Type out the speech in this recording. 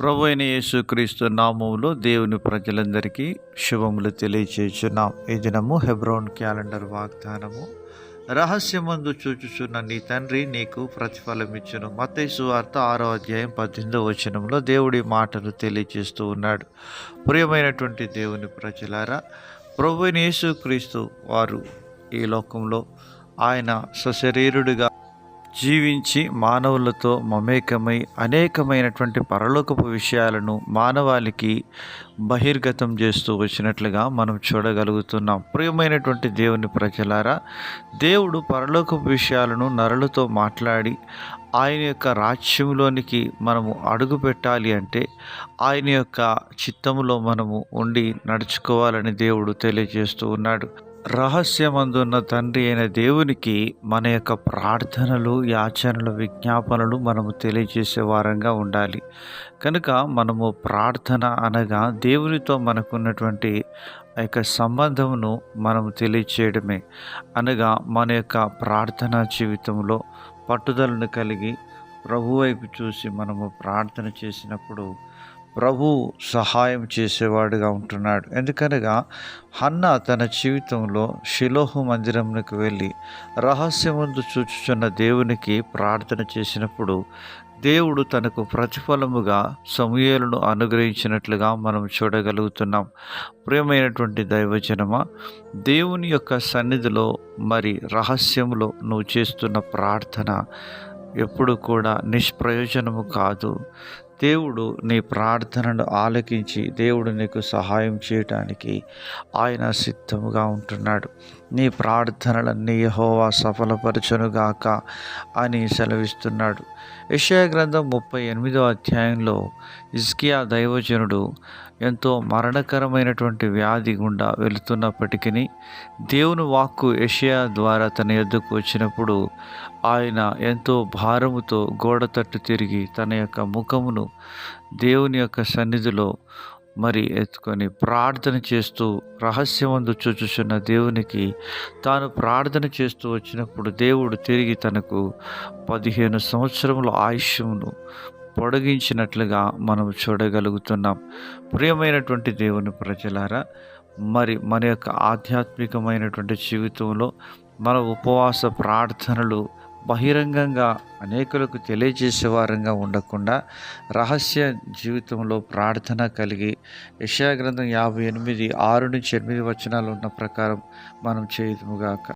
ప్రభు అయిన యేసుక్రీస్తు నామములో దేవుని ప్రజలందరికీ శుభములు తెలియచేస్తున్నాం. ఈ దినము హెబ్రోన్ క్యాలెండర్ వాగ్దానము. రహస్యమందు చూచుచున్న నీ తండ్రి నీకు ప్రతిఫలం ఇచ్చును మతైసు వార్త ఆరో అధ్యాయం పద్దెనిమిదో వచనంలో దేవుడి మాటలు తెలియజేస్తూ ఉన్నాడు. ప్రియమైనటువంటి దేవుని ప్రజలారా ప్రభు అయిన యేసుక్రీస్తు వారు ఈ లోకంలో ఆయన సశరీరుడిగా జీవించి మానవులతో మమేకమై అనేకమైనటువంటి పరలోకపు విషయాలను మానవాళికి బహిర్గతం చేస్తూ వచ్చినట్లుగా మనం చూడగలుగుతున్నాం. ప్రియమైనటువంటి దేవుని ప్రజలారా దేవుడు పరలోకపు విషయాలను నరులతో మాట్లాడి ఆయన యొక్క రాజ్యంలోనికి మనము అడుగు పెట్టాలి అంటే ఆయన యొక్క చిత్తంలో మనము ఉండి నడుచుకోవాలని దేవుడు తెలియజేస్తూ ఉన్నాడు. రహస్యమందున్న తండ్రి అయిన దేవునికి మన యొక్క ప్రార్థనలు యాచనలు విజ్ఞాపనలు మనము తెలియజేసే వారంగా ఉండాలి. కనుక మనము ప్రార్థన అనగా దేవునితో మనకున్నటువంటి ఆ యొక్క సంబంధమును మనము తెలియచేయడమే. అనగా మన యొక్క ప్రార్థనా జీవితంలో పట్టుదలను కలిగి ప్రభు వైపు చూసి మనము ప్రార్థన చేసినప్పుడు ప్రభు సహాయం చేసేవాడుగా ఉంటున్నాడు. ఎందుకనగా హన్న తన జీవితంలో శిలోహు మందిరంకు వెళ్ళి రహస్యముందు చూచుచున్న దేవునికి ప్రార్థన చేసినప్పుడు దేవుడు తనకు ప్రతిఫలముగా సమూహలను అనుగ్రహించినట్లుగా మనం చూడగలుగుతున్నాం. ప్రియమైనటువంటి దైవజనమ దేవుని యొక్క సన్నిధిలో మరి రహస్యంలో నువ్వు చేస్తున్న ప్రార్థన ఎప్పుడు కూడా నిష్ప్రయోజనము కాదు. దేవుడు నీ ప్రార్థనను ఆలకించి దేవుడు నీకు సహాయం చేయటానికి ఆయన సిద్ధముగా ఉంటున్నాడు. నీ ప్రార్థనలన్నీ యహోవా సఫలపరచునుగాక అని సెలవిస్తున్నాడు. యషయ గ్రంథం ముప్పై ఎనిమిదో అధ్యాయంలో ఇస్కియా దైవజనుడు ఎంతో మరణకరమైనటువంటి వ్యాధి గుండా వెళుతున్నప్పటికీ దేవుని వాక్కు యషయా ద్వారా తన ఎద్దుకు వచ్చినప్పుడు ఆయన ఎంతో భారముతో గోడ తట్టు తిరిగి తన యొక్క ముఖమును దేవుని యొక్క సన్నిధిలో మరి ఎత్తుకొని ప్రార్థన చేస్తూ రహస్యమందు చూచుచున్న దేవునికి తాను ప్రార్థన చేస్తూ వచ్చినప్పుడు దేవుడు తిరిగి తనకు పదిహేను సంవత్సరముల ఆయుష్యమును పొడిగించినట్లుగా మనం చూడగలుగుతున్నాం. ప్రియమైనటువంటి దేవుని ప్రజలారా మరి మన యొక్క ఆధ్యాత్మికమైనటువంటి జీవితంలో మన ఉపవాస ప్రార్థనలు బహిరంగంగా అనేకులకు తెలియజేసే వారంగా ఉండకుండా రహస్య జీవితంలో ప్రార్థన కలిగి యశాగ్రంథం యాభై ఎనిమిది ఆరు నుంచి ఎనిమిది వచనాలు ఉన్న ప్రకారం మనం చేయదుముగాక